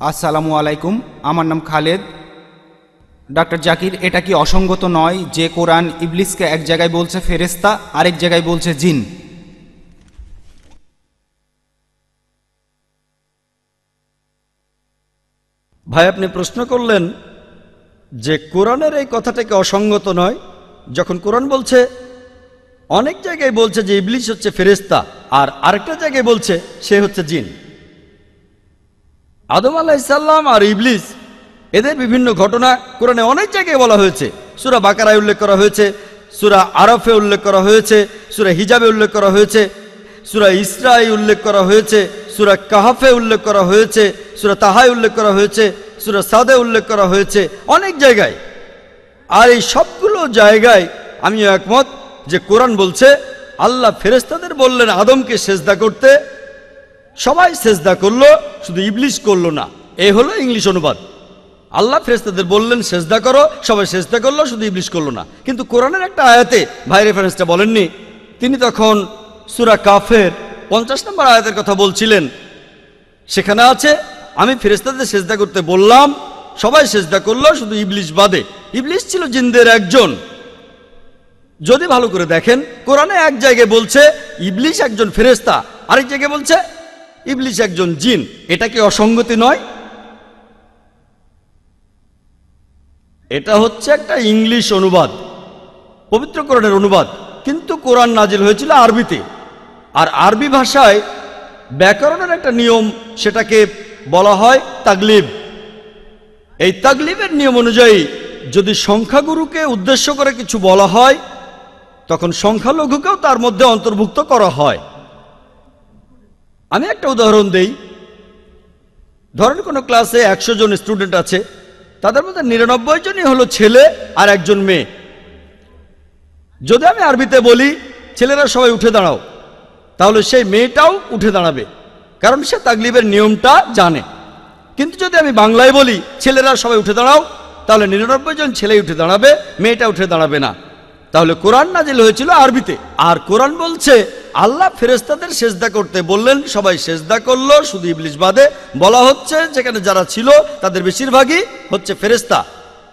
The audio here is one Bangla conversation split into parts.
আসসালামু আলাইকুম, আমার নাম খালেদ। ডাক্তার জাকির, এটা কি অসঙ্গত নয় যে কোরআন ইবলিসকে এক জায়গায় বলছে ফেরেস্তা আরেক জায়গায় বলছে জিন? ভাই, আপনি প্রশ্ন করলেন যে কোরআনের এই কথাটাকে অসঙ্গত নয়? যখন কোরআন বলছে, অনেক জায়গায় বলছে যে ইবলিশ হচ্ছে ফেরেস্তা আর আরেকটা জায়গায় বলছে সে হচ্ছে জিন। আদম আলাহিসাল্লাম আর ইবলিস, এদের বিভিন্ন ঘটনা কোরআনে অনেক জায়গায় বলা হয়েছে। সুরা বাকারায় উল্লেখ করা হয়েছে, সুরা আরফে উল্লেখ করা হয়েছে, সুরা হিজাবে উল্লেখ করা হয়েছে, সুরা ইসরাই উল্লেখ করা হয়েছে, সুরা কাহাফে উল্লেখ করা হয়েছে, সুরা তাহাই উল্লেখ করা হয়েছে, সুরা সাদে উল্লেখ করা হয়েছে অনেক জায়গায়। আর এই সবগুলো জায়গায় আমি একমত যে কোরআন বলছে, আল্লাহ ফেরেস্তাদের বললেন আদমকে সেজদা করতে সবাই সেজদা করল, শুধু ইবলিশ করল না। এই হলো ইংলিশ অনুবাদ। আল্লাহ ফেরেস্তাদের বললেন, সেজদা করো, সবাই সেজদা করল, শুধু ইবলিশ করল না। কিন্তু কোরআনের একটা আয়াতে ভাই রেফারেন্সটা বলেননি, তিনি তখন সুরা কাফের পঞ্চাশ নম্বর আয়াতের কথা বলছিলেন। সেখানে আছে, আমি ফেরেস্তাদের সেজদা করতে বললাম, সবাই সেজদা করল, শুধু ইবলিশ বাদে। ইবলিশ ছিল জিন্দের একজন। যদি ভালো করে দেখেন, কোরআনে এক জায়গায় বলছে, ইবলিশ একজন ফেরেস্তা আরেক জায়গায় বলছে ইবলিশ একজন জিন, এটা কি অসঙ্গতি নয়? এটা হচ্ছে একটা ইংলিশ অনুবাদ পবিত্র কোরআনের অনুবাদ, কিন্তু কোরআন নাজিল হয়েছিল আরবিতে। আর আরবি ভাষায় ব্যাকরণের একটা নিয়ম, সেটাকে বলা হয় তাগলিব। এই তাগলিবের নিয়ম অনুযায়ী, যদি সংখ্যাগুরুকে উদ্দেশ্য করে কিছু বলা হয়, তখন সংখ্যালঘুকেও তার মধ্যে অন্তর্ভুক্ত করা হয়। আমি একটা উদাহরণ দেই। ধরেন কোনো ক্লাসে একশো জন স্টুডেন্ট আছে, তাদের মধ্যে নিরানব্বই জনই হলো ছেলে আর একজন মেয়ে। যদি আমি আরবিতে বলি, ছেলেরা সবাই উঠে দাঁড়াও, তাহলে সেই মেয়েটাও উঠে দাঁড়াবে, কারণ সে তাগলিবের নিয়মটা জানে। কিন্তু যদি আমি বাংলায় বলি, ছেলেরা সবাই উঠে দাঁড়াও, তাহলে নিরানব্বই জন ছেলে উঠে দাঁড়াবে, মেয়েটা উঠে দাঁড়াবে না। তাহলে কোরআন নাজিল হয়েছিল আরবিতে, আর কোরআন বলছে আল্লাহ ফেরেস্তাদের সেজদা করতে বললেন, সবাই সেজদা করল, শুধু ইবলিশ বাদে। বলা হচ্ছে, যেখানে যারা ছিল, তাদের বেশিরভাগই হচ্ছে ফেরেস্তা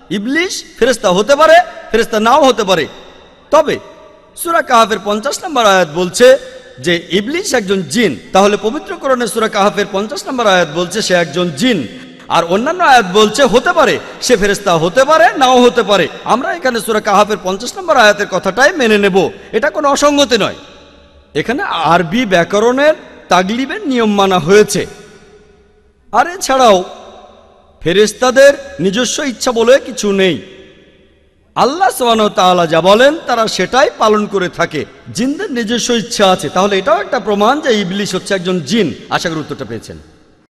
ইবলিশ ফেরেস্তা হতে পারে ফেরেস্তা নাও হতে পারে। তবে, সুরা কাহাফের পঞ্চাশ নম্বর আয়াত বলছে যে ইবলিশ একজন জিন। তাহলে পবিত্র কোরআনে সুরা কাহাফের পঞ্চাশ নম্বর আয়াত বলছে সে একজন জিন। আর অন্যান্য আয়াত বলছে হতে পারে, সে ফেরেস্তা হতে পারে, নাও হতে পারে। আমরা এখানে সুরা কাহাফের পঞ্চাশ নম্বর আয়াতের কথাটাই মেনে নেব। এটা কোনো অসঙ্গতি নয়। এখানে আরবি ব্যাকরণের তাগলিবের নিয়ম মানা হয়েছে। আর এছাড়াও ফেরেস্তাদের নিজস্ব ইচ্ছা বলে কিছু নেই। আল্লাহ সোহান তালা যা বলেন তারা সেটাই পালন করে থাকে। জিনদের নিজস্ব ইচ্ছা আছে। তাহলে এটাও একটা প্রমাণ যে ইবলিশ হচ্ছে একজন জিন। আশা করি উত্তরটা পেয়েছেন।